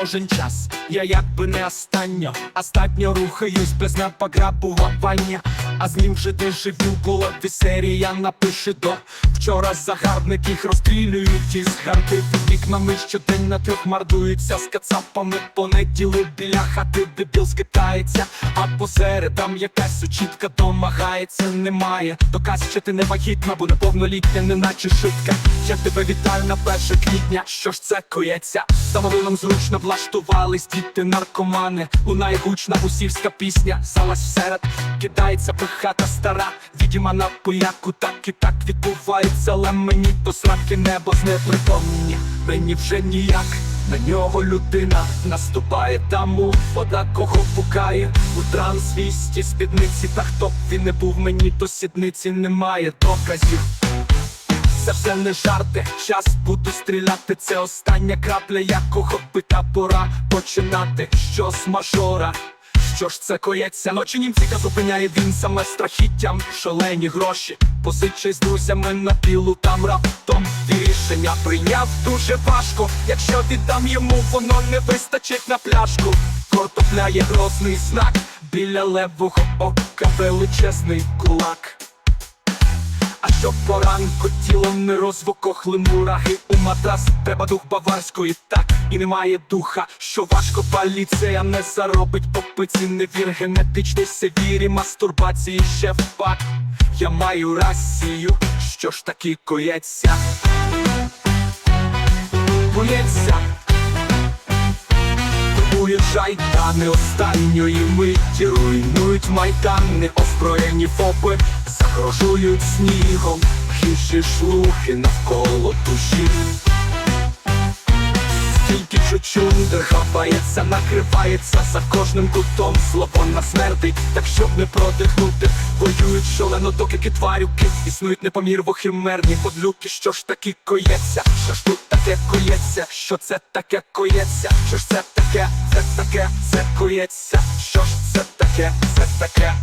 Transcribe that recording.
кожен час. Я якби не останньо, остатньо рухаюсь без напограбування. А з ним вже де живу була серія напише до Вчора загарбник їх розстрілюють із гарди вікнами щоденно трьох мардуються з кацапами понеділи біля хати дебіл скитається, а посередам якась сучітка домагається, немає Доказ, що ти не вагітна, бо неповнолітня, неначе шутка. Я тебе вітаю на перше квітня. Що ж це коється? Самовилом зручно влаштувались діти наркомани. Лунає гучна гусівська пісня, залазь всеред, кидається пихата стара, відіма на пояку, так і так відбувається, але мені то сраки небо з непритомні. Мені вже ніяк. На нього людина наступає таму, вода кого пукає у трансвісті спідниці, та хто б він не був мені, то сідниці немає доказів. Це все не жарти, час буду стріляти. Це остання крапля, якого пита пора починати. Що з мажора? Що ж це коється? Ночі німціка зупиняє він саме страхіттям, шалені гроші. Позичай з друзями на пілу там раптом рішення прийняв дуже важко. Якщо віддам йому, воно не вистачить на пляшку. Картопляє грозний знак біля левого ока величезний кулак. Щоб поранку тіло не розвокохли мурахи у матрас Треба дух баварської, так і немає духа, що важко поліція не заробить попиці, не вір генетичний севірі, мастурбації ще впак. Я маю расію, що ж таки коється. Коється. Уїжджай, та не останньої миті руйнують майдани, озброєні фопи, загрожують снігом, хижі шлухи навколо душі. Тільки чучундер хапається, накривається за кожним кутом. Слово на смерти, так щоб не продихнути. Воюють шалено, доки тварюки. Існують непомірво химерні подлюки. Що ж таки коється, що ж тут що це таке коється, що ж це таке, це таке, це коється, що ж це таке, це таке